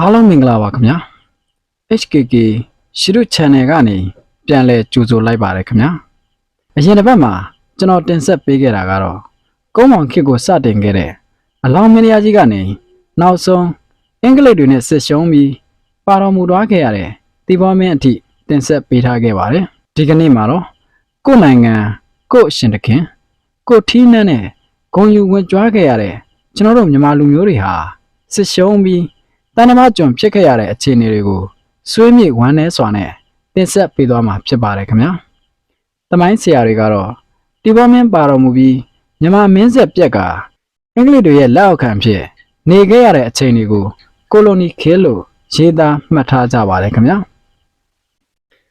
အားလုံးမင်္ဂလာပါခင်ဗျာ HKK ရှိရု channel ကနေပြန်လည်ကြိုဆိုလိုက်ပါတယ်ခင်ဗျာအရင်တစ်ပတ်မှာကျွန်တော်တင်ဆက်ပေးခဲ့တာကတော့ကုန်းမောင်ခစ်ကိုစတင်ခဲ့တဲ့အလောင်းမင်းရားကြီးကနေနောက်ဆုံးအင်္ဂလိပ်တွေနဲ့ဆက်ရှုံးပြီးပါတော်မူသွားခဲ့ရတဲ့တီဘောမင်းအထိတင်ဆက်ပေးထားခဲ့ပါတယ်ဒီကနေ့မှာတော့ကိုယ့်နိုင်ငံကိုယ့်အရှင်တခင်ကိုယ့်ထီးနှန်းနဲ့ဂုံယူဝင်ကြွားခဲ့ရတဲ့ကျွန်တော်တို့မြန်မာလူမျိုးတွေဟာဆက်ရှုံးပြီး တန်တမကျွန်ဖြစ်ခဲ့ရတဲ့အခြေအနေတွေကိုဆွေးမြေ့ဝမ်းနည်းစွာနဲ့တင်ဆက်ပေးသွားမှာဖြစ်ပါတယ်ခင်ဗျာ။တမိုင်းဆရာတွေကတော့တီဘောမင်းပါတော်မူပြီးမြန်မာမင်းဆက်ပြက်ကအင်္ဂလိပ်တွေရဲ့လက်အောက်ခံဖြစ်နေခဲ့ရတဲ့အချိန်တွေကိုကိုလိုနီခေတ်လို့ရေးသားမှတ်ထားကြပါတယ်ခင်ဗျာ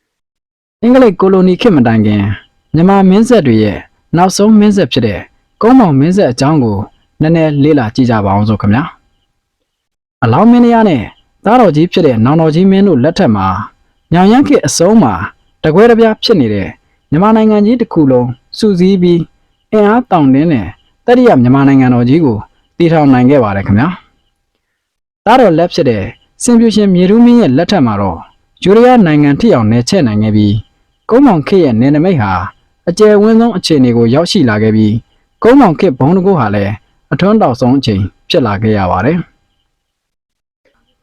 ။အင်္ဂလိပ်ကိုလိုနီခေတ်မတိုင်ခင်မြန်မာမင်းဆက်တွေရဲ့နောက်ဆုံးမင်းဆက်ဖြစ်တဲ့ကုန်းမောင်မင်းဆက်အကြောင်းကိုနည်းနည်းလေ့လာကြည့်ကြပါအောင်စို့ခင်ဗျာ။ အလောင်းမင်းရနဲ့သားတော်ကြီးဖြစ်တဲ့နောင်တော်ကြီးမင်းတို့လက်ထက်မှာညောင်ရမ်းခေတ်အစုံးမှာတကွဲတပြားဖြစ်နေတဲ့မြန်မာနိုင်ငံကြီးတစ်ခုလုံးစုစည်းပြီးအင်အားတောင့်တင်းတဲ့တတိယမြန်မာနိုင်ငံတော်ကြီးကိုတည်ထောင်နိုင်ခဲ့ပါတယ်ခင်ဗျာသားတော်လက်ဖြစ်တဲ့စင်ပြူရှင်မြေရူးမင်းရဲ့လက်ထက်မှာတော့ယူရီးယားနိုင်ငံထိအောင်နယ်ချဲ့နိုင်ခဲ့ပြီးကုန်းမောင်ခေတ်ရဲ့နယ်နိမိတ်ဟာအကျယ်ဝန်းဆုံးအခြေအနေကိုရောက်ရှိလာခဲ့ပြီးကုန်းမောင်ခေတ်ဘုံတကုတ်ဟာလည်းအထွန်းတောက်ဆုံးအချိန်ဖြစ်လာခဲ့ရပါတယ်။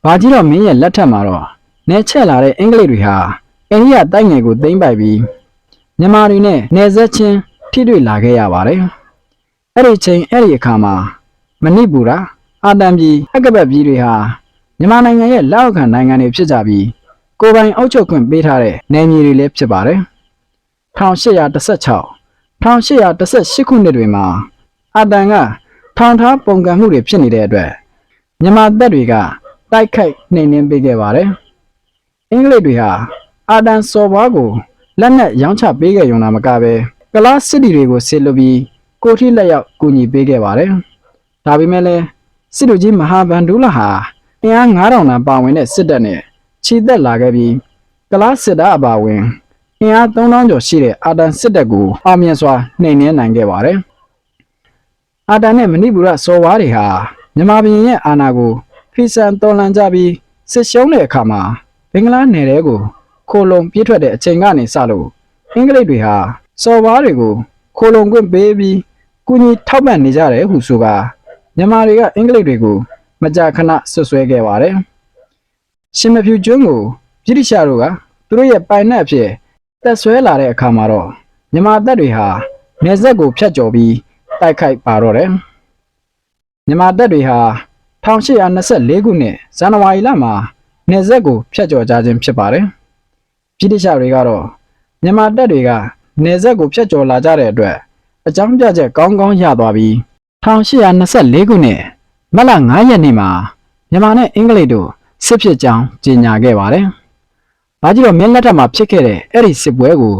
ဘာကြီးတော့မင်းရဲ့လက်ထက်မှာတော့နေချက်လာတဲ့အင်္ဂလိပ်တွေဟာအိန္ဒိယတိုက်ငယ်ကိုသိမ်းပိုက်ပြီးမြန်မာတွေနဲ့နေဆက်ချင်းထိတွေ့လာခဲ့ရပါတယ်။အဲ့ဒီချိန်အဲ့ဒီအခါမှာမဏိပူရာအာတံပြည်အကပတ်ပြည်တွေဟာမြန်မာနိုင်ငံရဲ့လက်အောက်ခံနိုင်ငံတွေဖြစ်ကြပြီးကိုယ်ပိုင်အုပ်ချုပ်ခွင့်ပေးထားတဲ့နယ်မြေတွေလည်းဖြစ်ပါတယ်။1816 1818ခုနှစ်တွေမှာအာတန်ကထောင်ထားပုံကံမှုတွေဖြစ်နေတဲ့အတွက်မြန်မာတပ်တွေက တိုက်ခိုက်နှိမ်နင်းပေးခဲ့ပါတယ်။အင်္ဂလိပ်တွေဟာအာဒန်စော်ဘွားကိုလက်နက်ရောင်းချပေးခဲ့ရုံသာမကပဲကလားစစ်တီတွေကိုဆေလွတ်ပြီးကိုထိလက်ရောက်ကူညီပေးခဲ့ပါတယ်။ဒါပေမဲ့လည်းစစ်လူကြီးမဟာဗန္ဒူလာဟာအင်အား9000တန်ပါဝင်တဲ့စစ်တပ်နဲ့ခြေသက်လာခဲ့ပြီးကလားစစ်သားအပါအဝင်အင်အား3000ကျော်ရှိတဲ့အာဒန်စစ်တပ်ကိုအောင်မြင်စွာနှိမ်နင်းနိုင်ခဲ့ပါတယ်။အာဒန်နဲ့မဏိပူရစော်ဘွားတွေဟာမြန်မာပြည်ရဲ့အာဏာကို ဖီဆန်တော်လန်ကြပြီးစစ်ရှုံးတဲ့အခါမှာဘင်္ဂလားနယ်တဲကိုခိုလုံပြေးထွက်တဲ့အချိန်ကနေစလို့အင်္ဂလိပ်တွေဟာစော်ဘွားတွေကိုခိုလုံခွင့်ပေးပြီးကုညီထောက်ပံ့နေကြတယ်ဟုဆိုကမြန်မာတွေကအင်္ဂလိပ်တွေကိုမကြာခဏဆွဆွဲခဲ့ပါတယ်။ရှင်မဖြူကျွန်းကိုဗြိတိရှတို့ကသူတို့ရဲ့ပိုင်နက်အဖြစ်တက်ဆွဲလာတဲ့အခါမှာတော့မြန်မာတပ်တွေဟာနေဆက်ကိုဖျက်ကျော်ပြီးတိုက်ခိုက်ပါတော့တယ်။မြန်မာတပ်တွေဟာ 1824ခုနှစ်ဇန်နဝါရီလမှာနေဆက်ကိုဖျက်ကျော်ကြခြင်းဖြစ်ပါတယ်။ပြည်တိရှတွေကတော့မြန်မာတပ်တွေကနေဆက်ကိုဖျက်ကျော်လာကြတဲ့အတွက်အကြောင်းပြချက်ကောင်းကောင်းရသွားပြီး1824ခုနှစ်မတ်လ9ရက်နေ့မှာမြန်မာနဲ့အင်္ဂလိပ်တို့စစ်ဖြစ်ကြောင်းကြေညာခဲ့ပါတယ်။ဘာကြီးတော့မင်းလက်ထက်မှာဖြစ်ခဲ့တဲ့အဲ့ဒီစစ်ပွဲကို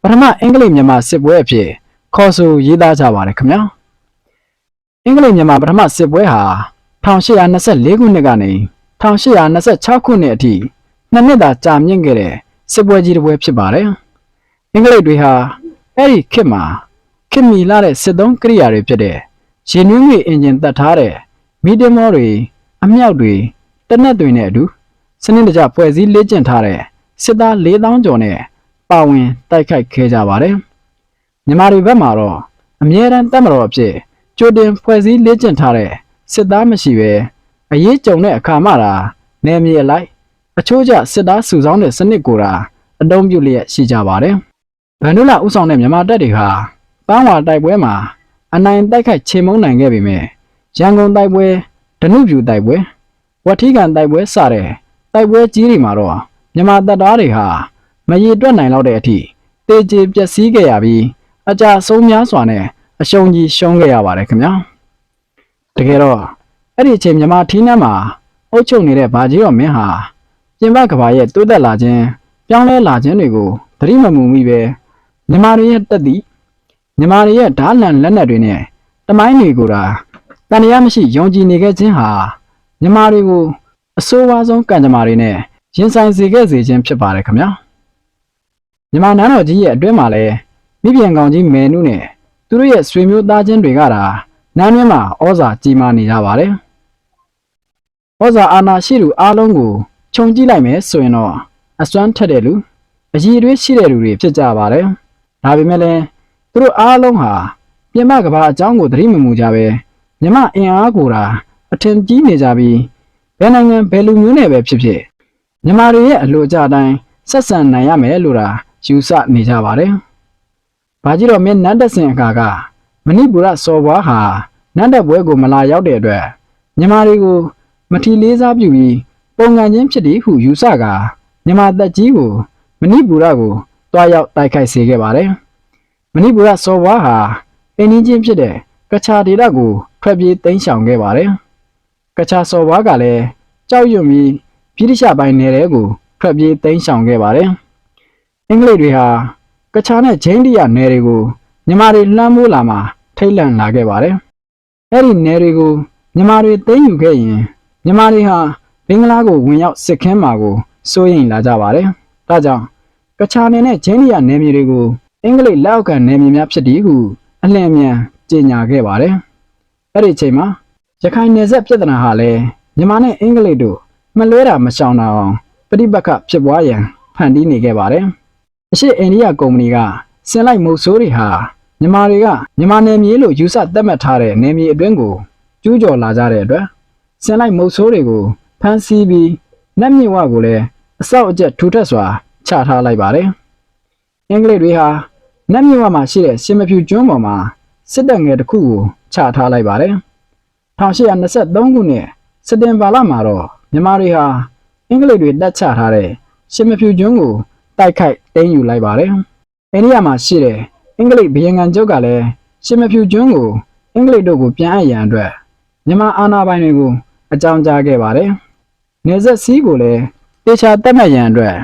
ပထမအင်္ဂလိပ်မြန်မာစစ်ပွဲအဖြစ်ခေါ်ဆိုရေးသားကြပါတယ်ခင်ဗျာ။အင်္ဂလိပ်မြန်မာပထမစစ်ပွဲဟာ 1824ခုနှစ်ကနေ1826ခုနှစ်အထိနှစ်နှစ်သာကြာမြင့်ခဲ့တဲ့စစ်ပွဲကြီးတစ်ပွဲဖြစ်ပါတယ်။အင်္ဂလိပ်တွေဟာအဲ့ဒီခေတ်မှာခေတ်မီလာတဲ့စစ်သုံးကိရိယာတွေဖြစ်တဲ့ရေနွေးငွေအင်ဂျင်တက်ထားတဲ့မီတင်မောတွေအမြောက်တွေတနက်တွေနဲ့အတူစနစ်တကျဖွဲ့စည်းလေ့ကျင့်ထားတဲ့စစ်သား4000ကျော်နဲ့ပါဝင်တိုက်ခိုက်ခဲ့ကြပါတယ်။မြန်မာတွေဘက်မှာတော့အမြဲတမ်းတပ်မတော်အဖြစ်ကြိုတင်ဖွဲ့စည်းလေ့ကျင့်ထားတဲ့ စစ်သားမရှိပဲအရေးကြုံတဲ့အခါမှသာနယ်မြေအလိုက်အချို့ကျစစ်သားစုဆောင်းတဲ့စနစ်ကိုသာအတုံးပြုလျက်ရှိကြပါတယ်။ဗန္ဒုလဥဆောင်တဲ့မြန်မာတပ်တွေဟာပန်းဝါတိုက်ပွဲမှာအနိုင်တိုက်ခိုက်ချေမှုန်းနိုင်ခဲ့ပေမဲ့ရန်ကုန်တိုက်ပွဲဒနုပြူတိုက်ပွဲဝထီကန်တိုက်ပွဲစတဲ့တိုက်ပွဲကြီးတွေမှာတော့မြန်မာတပ်သားတွေဟာမရေတွက်နိုင်တော့တဲ့အထိတေကျေပျက်စီးခဲ့ရပြီးအကြဆုံးများစွာနဲ့အရှုံးကြီးရှုံးခဲ့ရပါတယ်ခင်ဗျာ တကယ်တော့အဲ့ဒီအချိန်မြန်မာထီးနှမ်းမှာအုပ်ချုပ်နေတဲ့ဗာကြီးတော်မင်းဟာပြင်ပကဘာရဲ့တိုးတက်လာခြင်းပြောင်းလဲလာခြင်းတွေကိုသတိမမူမိပဲမြန်မာတွေရဲ့တက်သည့်မြန်မာတွေရဲ့ဓာတ်လန်လက်နက်တွေနဲ့တမိုင်းတွေကိုဒါတန်တရားမရှိယုံကြည်နေခဲ့ခြင်းဟာမြန်မာတွေကိုအဆိုးဝါးဆုံးကံကြမ္မာတွေနဲ့ရင်ဆိုင်စေခဲ့စေခြင်းဖြစ်ပါတယ်ခင်ဗျာမြန်မာနန်းတော်ကြီးရဲ့အတွင်းမှာလည်းမိပြန်ကောင်ကြီးမယ်နုနဲ့သူတို့ရဲ့ဆွေမျိုးသားချင်းတွေကတာ နန်းတွင်းမှာဩဇာကြီးမားနေကြပါတယ်ဩဇာအာဏာရှိသူအားလုံးကိုခြုံကြည့်လိုက်မယ်ဆိုရင်တော့အစွမ်းထက်တဲ့လူအရည်အသွေးရှိတဲ့လူတွေဖြစ်ကြပါတယ်။ဒါပေမဲ့လည်းသူတို့အားလုံးဟာပြင်မကဘာအကြောင်းကိုသတိမမူကြပဲမြမအင်အားကိုတာအထင်ကြီးနေကြပြီးဘယ်နိုင်ငံဘယ်လူမျိုးနဲ့ပဲဖြစ်ဖြစ်မြမတွေရဲ့အလိုအကျအတိုင်းဆက်ဆံနိုင်ရမယ်လို့တာယူဆနေကြပါတယ်။ဘာကြီးတော့မင်းနတ်တဆင်အခါက မဏိပူရစော်ဘွားဟာနတ်တဲ့ဘွဲကိုမလာရောက်တဲ့အတွက်မြမတွေကိုမထီလေးစားပြုပြီးပုံကန်ချင်းဖြစ်သည်ဟုယူဆကာမြမသက်ကြီးကိုမဏိပူရကိုတွားရောက်တိုက်ခိုက်စေခဲ့ပါတယ်။မဏိပူရစော်ဘွားဟာအင်းကြီးချင်းဖြစ်တဲ့ကချာဒေတာကိုထွက်ပြေးတိမ်းရှောင်ခဲ့ပါတယ်။ကချာစော်ဘွားကလည်းကြောက်ရွံ့ပြီးပြည်တိရှပိုင်းနယ်တဲကိုထွက်ပြေးတိမ်းရှောင်ခဲ့ပါတယ်။အင်္ဂလိပ်တွေဟာကချာနဲ့ဂျိန်းဒီယာနယ်တွေကို မြမတွေလှမ်းမိုးလာမှထိတ်လန့်လာခဲ့ပါတယ်။အဲ့ဒီနယ်တွေကိုမြမတွေသိမ်းယူခဲ့ရင်မြမတွေဟာဘင်္ဂလားကိုဝင်ရောက်စစ်ခင်းမှာကိုစိုးရိမ်လာကြပါတယ်။ဒါကြောင့်ကချာနယ်နဲ့ဂျင်းဒီယာနယ်မြေတွေကိုအင်္ဂလိပ်လက်အောက်ခံနယ်မြေများဖြစ်သည်ဟုအလင်းအမြန်ကြေညာခဲ့ပါတယ်။အဲ့ဒီအချိန်မှာရခိုင်နယ်စပ်ပြည်ထနာဟာလည်းမြန်မာနဲ့အင်္ဂလိပ်တို့မလွဲတာမရှောင်တာအောင်ပြိပက္ခဖြစ်ပွားရန်ဖန်တီးနေခဲ့ပါတယ်။အရှိအိန္ဒိယကုမ္ပဏီက ဆင်လိုက်မုတ်ဆိုးတွေဟာမြန်မာတွေကမြန်မာနယ်မြေလို့ယူဆသတ်မှတ်ထားတဲ့နယ်မြေအတွင်းကိုကျူးကျော်လာကြတဲ့အတွက်ဆင်လိုက်မုတ်ဆိုးတွေကိုဖမ်းဆီးပြီးနတ်မြင့်ဝကိုလည်းအဆောက်အကျက်ထူထပ်စွာချထားလိုက်ပါတယ်။အင်္ဂလိပ်တွေဟာနတ်မြင့်ဝမှာရှိတဲ့ရှင်မဖြူကျွန်းပေါ်မှာစစ်တပ်ငယ်တစ်ခုကိုချထားလိုက်ပါတယ်။1823ခုနှစ်စက်တင်ဘာလမှာတော့မြန်မာတွေဟာအင်္ဂလိပ်တွေတပ်ချထားတဲ့ရှင်မဖြူကျွန်းကိုတိုက်ခိုက်သိမ်းယူလိုက်ပါတယ်။ အိန္ဒိယမှာရှိတဲ့အင်္ဂလိပ်ဘီယံကန်ချုပ်ကလည်းရှင်မဖြူကျွန်းကိုအင်္ဂလိပ်တို့ကိုပြန်အပ်ရန်အတွက်မြန်မာအာဏာပိုင်တွေကိုအကြောင်းကြားခဲ့ပါတယ်။နေဆက်စီးကိုလည်းတေချာတက်မှတ်ရန်အတွက်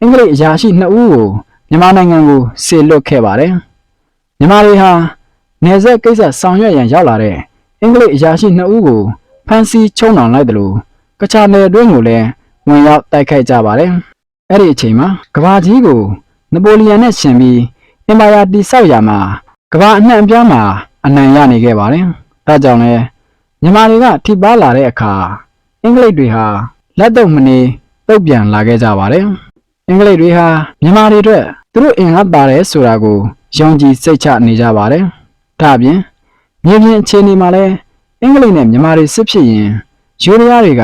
အင်္ဂလိပ်အရာရှိ2ဦးကိုမြန်မာနိုင်ငံကိုဆေလွတ်ခဲ့ပါတယ်။မြန်မာတွေဟာနေဆက်ကိစ္စဆောင်ရွက်ရန်ရောက်လာတဲ့အင်္ဂလိပ်အရာရှိ2ဦးကိုဖမ်းဆီးချုံနှောင်လိုက်တယ်လို့ကချာနယ်အတွင်းကိုလည်းဝင်ရောက်တိုက်ခိုက်ကြပါတယ်။အဲ့ဒီအချိန်မှာကဘာကြီးကို နပိုလီယန်နဲ့ရှင်ပြီးအင်ပါယာတိဆောက်ရာမှာကဘာအနှံ့အပြားမှာအနိုင်ရနေခဲ့ပါတယ်။ဒါကြောင့်လည်းမြန်မာတွေကထိပါလာတဲ့အခါအင်္ဂလိပ်တွေဟာလက်တော့မနေတုတ်ပြန်လာခဲ့ကြပါတယ်။အင်္ဂလိပ်တွေဟာမြန်မာတွေအတွက်သူတို့အင်အားပါတယ်ဆိုတာကိုယုံကြည်စိတ်ချနေကြပါတယ်။ဒါအပြင်မြေပြင်အခြေအနေမှာလည်းအင်္ဂလိပ်နဲ့မြန်မာတွေစစ်ဖြစ်ရင်ယူရီးယားတွေက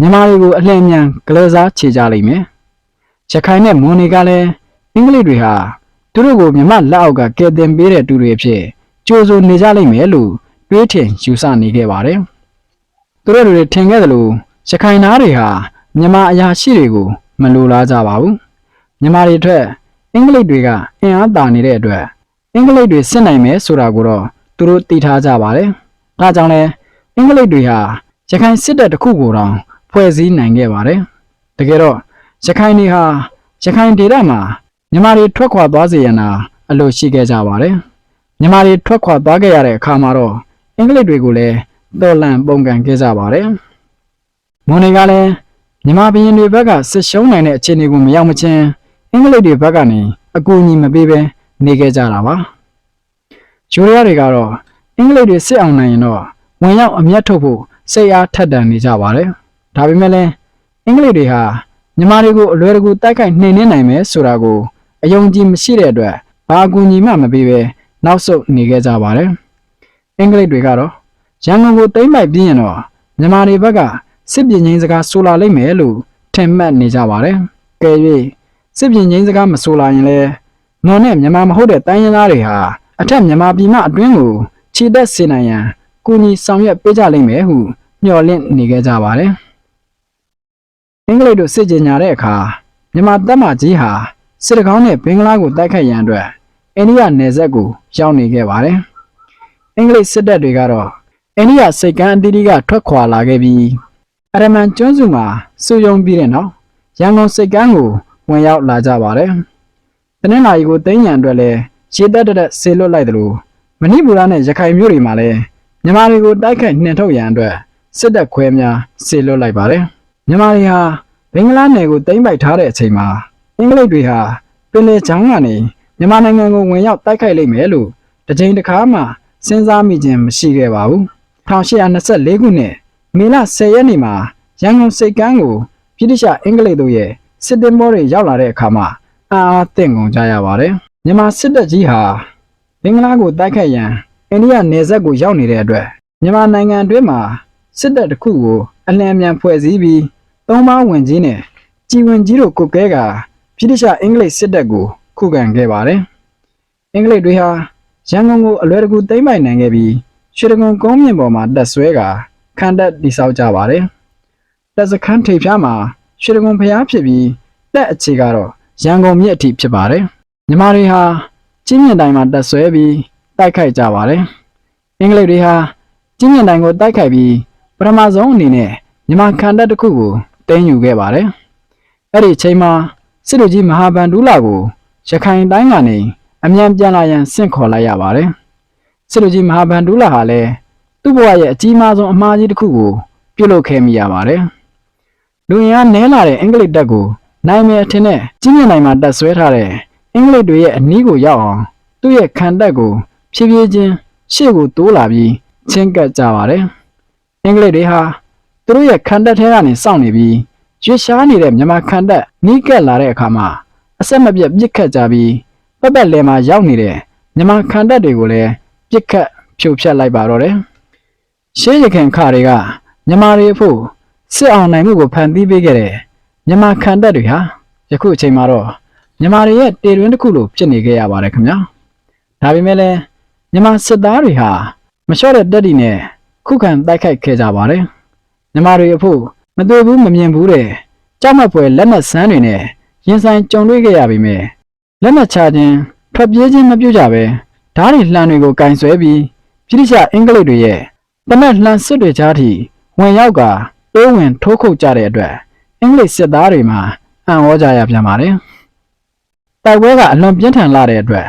မြန်မာတွေကိုအလင်းမြန်ကလေးစားခြေကြလိမ့်မယ်။ရခိုင်နဲ့မွန်တွေကလည်း အင်္ဂလိပ်တွေဟာသူတို့ကိုမြန်မာလက်အောက်ကကယ်တင်ပေးတဲ့သူတွေအဖြစ်ကြိုးစိုးနေကြလိမ့်မယ်လို့တွေးထင်ယူဆနေခဲ့ပါတယ်။သူတို့တွေထင်ခဲ့တယ်လို့ရခိုင်သားတွေဟာမြန်မာအရာရှိတွေကိုမလိုလားကြပါဘူး။မြန်မာတွေအတွက်အင်္ဂလိပ်တွေကအင်အားတာနေတဲ့အတွက်အင်္ဂလိပ်တွေစစ်နိုင်မယ်ဆိုတာကိုတော့သူတို့သိထားကြပါတယ်။ဒါကြောင့်လဲအင်္ဂလိပ်တွေဟာရခိုင်စစ်တပ်တစ်ခုကိုတောင်ဖွဲ့စည်းနိုင်ခဲ့ပါတယ်။တကယ်တော့ရခိုင်တွေဟာရခိုင်ဒေသမှာ မြန်မာတွေထွက်ခွာသွားစေရန်သာအလို့ရှိခဲ့ကြပါတယ်။မြန်မာတွေထွက်ခွာသွားခဲ့ရတဲ့အခါမှာတော့အင်္ဂလိပ်တွေကိုလည်းတော်လန့်ပုံကန်ခဲ့ကြပါတယ်။မွန်တွေကလည်းမြန်မာပြည်တွေဘက်ကစစ်ရှုံးနိုင်တဲ့အခြေအနေကိုမရောက်မချင်းအင်္ဂလိပ်တွေဘက်ကနေအကူအညီမပေးဘဲနေခဲ့ကြတာပါ။ဂျိုးရီးယားတွေကတော့အင်္ဂလိပ်တွေစစ်အောင်နိုင်ရင်တော့ဝင်ရောက်အမျက်ထုတ်ဖို့စိတ်အားထက်သန်နေကြပါတယ်။ဒါပေမဲ့လည်းအင်္ဂလိပ်တွေဟာမြန်မာတွေကိုအလွယ်တကူတိုက်ခိုက်နှိမ်နင်းနိုင်မယ်ဆိုတာကို အယုံကြည်မရှိတဲ့အတွက်ဘာအကူအညီမှမပေးဘဲနောက်ဆုတ်နေခဲ့ကြပါတယ်။အင်္ဂလိပ်တွေကတော့ရန်ကုန်ကိုသိမ်းပိုက်ပြီးရင်တော့မြန်မာတွေဘက်ကစစ်ပြင်ချင်းစကားဆိုလာလိမ့်မယ်လို့ထင်မှတ်နေကြပါတယ်။ကဲ၍စစ်ပြင်ချင်းစကားမဆိုလာရင်လည်းနော်နဲ့မြန်မာမဟုတ်တဲ့တိုင်းရင်းသားတွေဟာအထက်မြန်မာပြည်မှအတွင်းကိုခြေတက်စေနိုင်ရန်ကူညီဆောင်ရွက်ပေးကြလိမ့်မယ်ဟုမျှော်လင့်နေခဲ့ကြပါတယ်။အင်္ဂလိပ်တို့စစ်ကြေညာတဲ့အခါမြန်မာတပ်မကြီးဟာ စစ်တကောင်းနဲ့ဘင်္ဂလားကိုတိုက်ခိုက်ရန်အတွက်အိန္ဒိယနယ်စပ်ကိုရောက်နေခဲ့ပါတယ်။အင်္ဂလိပ်စစ်တပ်တွေကတော့အိန္ဒိယစိတ်ကမ်းအသီးသီးကထွက်ခွာလာခဲ့ပြီးအရမန်ကျွန်းစုမှာစုယုံပြီးတဲ့နောက်ရန်ကုန်စိတ်ကမ်းကိုဝင်ရောက်လာကြပါတယ်။တနင်္လာရီကိုသိမ်းရန်အတွက်လည်းရေတက်တက်ဆေလွတ်လိုက်တယ်လို့မဏိပူရနဲ့ရခိုင်မြို့တွေမှာလည်းမြန်မာတွေကိုတိုက်ခိုက်နှင်ထုတ်ရန်အတွက်စစ်တပ်ခွဲများဆေလွတ်လိုက်ပါတယ်။မြန်မာတွေဟာဘင်္ဂလားနယ်ကိုသိမ်းပိုက်ထားတဲ့အချိန်မှာ အင်္ဂလိပ်တွေဟာပင်လယ်ချောင်းကနေမြန်မာနိုင်ငံကိုဝင်ရောက်တိုက်ခိုက်လိမ့်မယ်လို့တစ်ချိန်တစ်ခါမှစဉ်းစားမိခြင်းမရှိခဲ့ပါဘူး1824ခုနှစ်မေလ10ရက်နေ့မှာရရန်ကုန်စိတ်ကမ်းကိုဗြိတိရှအင်္ဂလိပ်တို့ရဲ့စစ်တင်မောတွေရောက်လာတဲ့အခါမှာအာအားသင့်ကုန်ကြရပါတယ်မြန်မာစစ်တပ်ကြီးဟာဘင်္ဂလားကိုတိုက်ခတ်ရန်အိန္ဒိယနယ်စပ်ကိုရောက်နေတဲ့အတွက်မြန်မာနိုင်ငံအတွင်းမှာစစ်တပ်တစ်ခုကိုအလံအမြန်ဖွဲ့စည်းပြီးသုံးပါးဝင်ကြီးနဲ့ជីဝင်ကြီးတို့ကုတ်ကဲက ဗြိတိရှအင်္ဂလိပ်စစ်တပ်ကိုခုခံခဲ့ပါတယ်အင်္ဂလိပ်တွေဟာရန်ကုန်ကိုအလွယ်တကူသိမ်းပိုက်နိုင်ခဲ့ပြီးရွှေတကုံကုန်းမြင့်ပေါ်မှာတက်ဆွဲကခံတပ်တိစောက်ကြပါတယ်တက်စခန်းထိပ်ဖျားမှာရွှေတကုံဖျားဖြစ်ပြီးတက်အခြေကတော့ရန်ကုန်မြစ်အထိဖြစ်ပါတယ်မြန်မာတွေဟာချင်းမြင့်တိုင်းမှာတက်ဆွဲပြီးတိုက်ခိုက်ကြပါတယ်အင်္ဂလိပ်တွေဟာချင်းမြင့်တိုင်းကိုတိုက်ခိုက်ပြီးပထမဆုံးအနေနဲ့မြန်မာခံတပ်တစ်ခုကိုတင်းယူခဲ့ပါတယ်အဲ့ဒီအချိန်မှာ စစ်လူကြီးမဟာဗန်ဒူးလာကိုရခိုင်တိုင်းကနေအမြန်ပြန်လာရန်ဆင့်ခေါ်လိုက်ရပါတယ်စစ်လူကြီးမဟာဗန်ဒူးလာဟာလည်းသူ့ဘဝရဲ့အကြီးမားဆုံးအမှားကြီးတစ်ခုကိုပြုတ်လုခဲ့မိရပါတယ်လူရင်းကနဲလာတဲ့အင်္ဂလိပ်တပ်ကိုနိုင်မယ်အထင်နဲ့ကြီးမြင့်နိုင်မှာတက်ဆွဲထားတဲ့အင်္ဂလိပ်တွေရဲ့အနီးကိုရောက်အောင်သူ့ရဲ့ခံတပ်ကိုဖြည်းဖြည်းချင်းရှေ့ကိုတိုးလာပြီးချင်းကပ်ကြပါတယ်အင်္ဂလိပ်တွေဟာသူတို့ရဲ့ခံတပ်ထဲကနေစောင့်နေပြီး ရွေ့ရှားနေတဲ့မြန်မာခံတပ်နီးကပ်လာတဲ့အခါမှာအဆက်မပြတ်ပြစ်ခတ်ကြပြီးပတ်ပတ်လည်မှာရောက်နေတဲ့မြန်မာခံတပ်တွေကိုလည်းပြစ်ခတ်ဖြိုဖျက်လိုက်ပါတော့တယ်ရှေးရခင်ခါတွေကမြန်မာတွေအဖို့စစ်အောင်နိုင်မှုကိုဖန်တီးပေးခဲ့တဲ့မြန်မာခံတပ်တွေဟာယခုအချိန်မှာတော့မြန်မာတွေရဲ့တေတွင်းတစ်ခုလိုဖြစ်နေခဲ့ရပါတယ်ခင်ဗျာဒါပေမဲ့လည်းမြန်မာစစ်သားတွေဟာမလျှော့တဲ့တက်တီနဲ့ခုခံတိုက်ခိုက်ခဲ့ကြပါတယ်မြန်မာတွေအဖို့ မတွေ့ဘူးမမြင်ဘူးတဲ့ကြောက်မက်ဖွယ်လက်နက်ဆန်းတွေနဲ့ရင်ဆိုင်ကြုံတွေ့ခဲ့ရပေမဲ့လက်နက်ချခြင်းထွက်ပြေးခြင်းမပြုတ်ကြပဲဓားတွေလှန်တွေကိုကင်ဆွဲပြီးပြိတိရှအင်္ဂလိပ်တွေရဲ့တနက်လှန်စစ်တွေကြားထိဝင်ရောက်ကတိုးဝင်ထိုးခုတ်ကြတဲ့အတွက်အင်္ဂလိပ်စစ်သားတွေမှာအံ့ဩကြရပြန်ပါတယ်တိုက်ပွဲကအလွန်ပြင်းထန်လာတဲ့အတွက်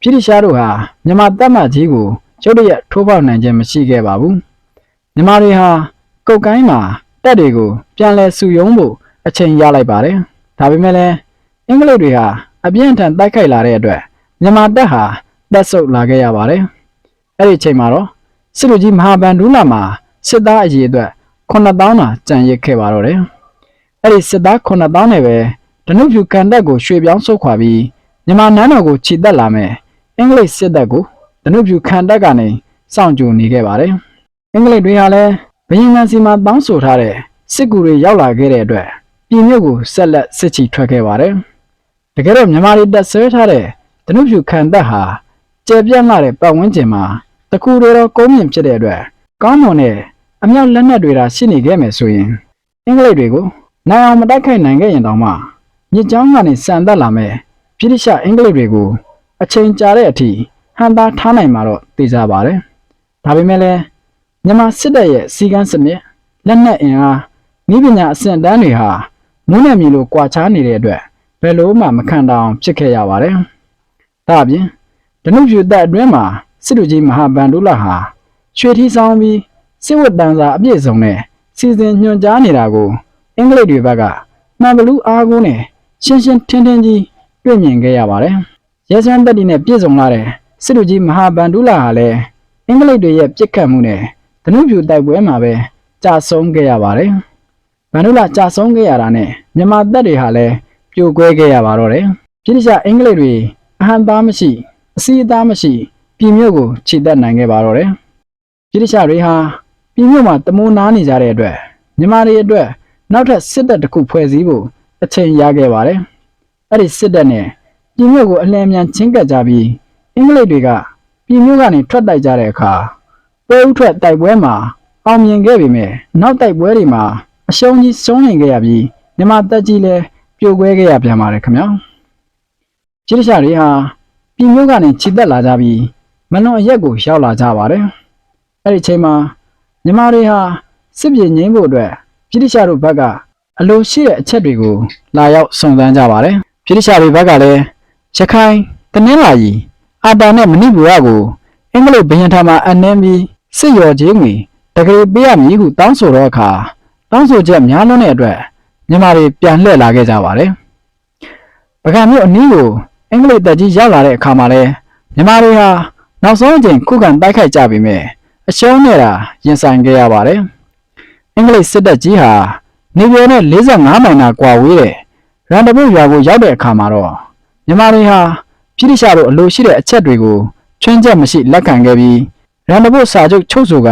ပြိတိရှတို့ဟာမြန်မာတပ်မကြီးကိုရုတ်တရက်ထိုးပေါက်နိုင်ခြင်းမရှိခဲ့ပါဘူးမြန်မာတွေဟာကုတ်ကိုင်းမှာ တပ်တွေကိုပြန်လဲစုယုံဖို့အချိန်ရလိုက်ပါတယ်ဒါပေမဲ့လည်းအင်္ဂလိပ်တွေဟာအပြင်းအထန်တိုက်ခိုက်လာတဲ့အတွက်မြန်မာတပ်ဟာတက်ဆုပ်လာခဲ့ရပါတယ်အဲ့ဒီအချိန်မှာတော့စစ်လူကြီးမဟာဗန်ဒူးလာမှာစစ်သားအရေးအတွက်9000မှာကြံရစ်ခဲ့ပါတော့တယ်အဲ့ဒီစစ်သား9000နဲ့ပဲဒနုဖြူကန်တက်ကိုရွှေ့ပြောင်းဆုတ်ခွာပြီးမြန်မာနန်းတော်ကိုခြိတက်လာမယ်အင်္ဂလိပ်စစ်တပ်ကိုဒနုဖြူခံတက်ကနေစောင့်ကြိုနေခဲ့ပါတယ်အင်္ဂလိပ်တွေဟာလည်း ဘရင်ငံစီမှာတောင်းဆိုထားတဲ့စစ်ကူတွေရောက်လာခဲ့တဲ့အတွက်ပြည်မြို့ကိုဆက်လက်စစ်ချီထွက်ခဲ့ပါတယ်တကယ်တော့မြန်မာတွေတက်ဆွဲထားတဲ့ဒနုဖြူခံတက်ဟာကျေပြန့်လာတဲ့ပတ်ဝန်းကျင်မှာတကူတွေတော့ကုန်းမြင့်ဖြစ်တဲ့အတွက်ကောင်းမွန်တဲ့အမြောက်လက်နက်တွေသာရှိနေခဲ့မယ်ဆိုရင်အင်္ဂလိပ်တွေကိုနိုင်အောင်မတိုက်ခိုက်နိုင်ခဲ့ရင်တောင်မှမြစ်ကြောင်းကနေစံတက်လာမဲ့ဗြိတိရှအင်္ဂလိပ်တွေကိုအချိန်ကြာတဲ့အထိဟန်တာထားနိုင်မှာတော့သိကြပါတယ်။ဒါပေမဲ့လည်း မြန်မာစစ်တပ်ရဲ့စီကန်းစနစ်လက်နက်အင်အားမိပညာအဆင့်တန်းတွေဟာမုန်းနယ်မြေလိုကွာခြားနေတဲ့အတွက်ဘယ်လိုမှမခံတောင်ဖြစ်ခဲ့ရပါတယ်။ဒါအပြင်ဒနုဖြူတပ်အတွင်းမှာစစ်လူကြီးမဟာဗန်ဒူလာဟာရွှေထီဆောင်ပြီးစစ်ဝတ်တန်းစာအပြည့်စုံနဲ့စီစဉ်ညွှန်ကြားနေတာကိုအင်္ဂလိပ်တွေဘက်ကမှန်ဘလူးအားကိုးနဲ့ရှင်းရှင်းထင်းထင်းကြီးတွေ့မြင်ခဲ့ရပါတယ်။ရဲစန်းတက်တီနဲ့ပြည့်စုံလာတဲ့စစ်လူကြီးမဟာဗန်ဒူလာဟာလည်းအင်္ဂလိပ်တွေရဲ့ပြစ်ခတ်မှုနဲ့ ဒနုဖြူတိုက်ပွဲမှာပဲကြာဆုံးခဲ့ရပါတယ်။ဗန်ဒူလာကြာဆုံးခဲ့ရတာနဲ့မြန်မာတပ်တွေဟာလည်းပြိုကွဲခဲ့ရပါတော့တယ်။ပြိတ္တချအင်္ဂလိပ်တွေအဟံသားမရှိအစီအသားမရှိပြည်မြို့ကိုခြေတက်နိုင်ခဲ့ပါတော့တယ်။ပြိတ္တချတွေဟာပြည်မြို့မှာတမိုးနားနေကြတဲ့အတွက်မြန်မာတွေအတွက်နောက်ထပ်စစ်တပ်တစ်ခုဖွဲ့စည်းဖို့အချိန်ရခဲ့ပါတယ်။အဲ့ဒီစစ်တပ်နဲ့ပြည်မြို့ကိုအလင်းအမြန်ချင်းကပ်ကြပြီးအင်္ဂလိပ်တွေကပြည်မြို့ကနေထွက်တိုက်ကြတဲ့အခါ ပွဲဥထွက်တိုက်ပွဲမှာအောင်မြင်ခဲ့ပေမဲ့နောက်တိုက်ပွဲတွေမှာအရှုံးကြီးဆုံးရင်ခဲ့ရပြီးမြန်မာတပ်ကြီးလည်းပြိုကွဲခဲ့ရပြန်ပါတယ်ခင်ဗျာ။จิตရှာတွေဟာပြည်မြို့ကနေခြိတက်လာကြပြီးမလွန်အရက်ကိုရောက်လာကြပါတယ်။အဲ့ဒီအချိန်မှာမြန်မာတွေဟာစစ်ပြေငိမ့်ဖို့အတွက်ပြည်တိရှာတို့ဘက်ကအလိုရှိတဲ့အချက်တွေကိုလာရောက်စုံစမ်းကြပါတယ်။ပြည်တိရှာတွေဘက်ကလည်းရခိုင်တနင်္လာရီအာတာနဲ့မဏိပူရကိုအင်္ဂလိပ်ဘရင်ထံမှအနှင်းပြီး စစ်ရော်ချင်းငွေတကယ်ပေးရမည်ဟုတောင်းဆိုတော့အခါတောင်းဆိုချက်များလွန်းတဲ့အတွက်မြန်မာတွေပြန်လှည့်လာခဲ့ကြပါတယ်။ပကံမြို့အနီးကိုအင်္ဂလိပ်တပ်ကြီးရောက်လာတဲ့အခါမှာလဲမြန်မာတွေဟာနောက်ဆုံးအချိန်ခုခံတိုက်ခိုက်ကြပေမဲ့အရှုံးနဲ့တာရင်ဆိုင်ခဲ့ရပါတယ်။အင်္ဂလိပ်စစ်တပ်ကြီးဟာနေပြည်တော်နဲ့45မိုင်နာကွာဝေးတဲ့ရန်တပုတ်ရွာကိုရောက်တဲ့အခါမှာတော့မြန်မာတွေဟာပြည်တိရှာတို့အလိုရှိတဲ့အချက်တွေကိုချွင်းချက်မရှိလက်ခံခဲ့ပြီး ရန်တပုတ်စာချုပ်ချုပ်ဆိုက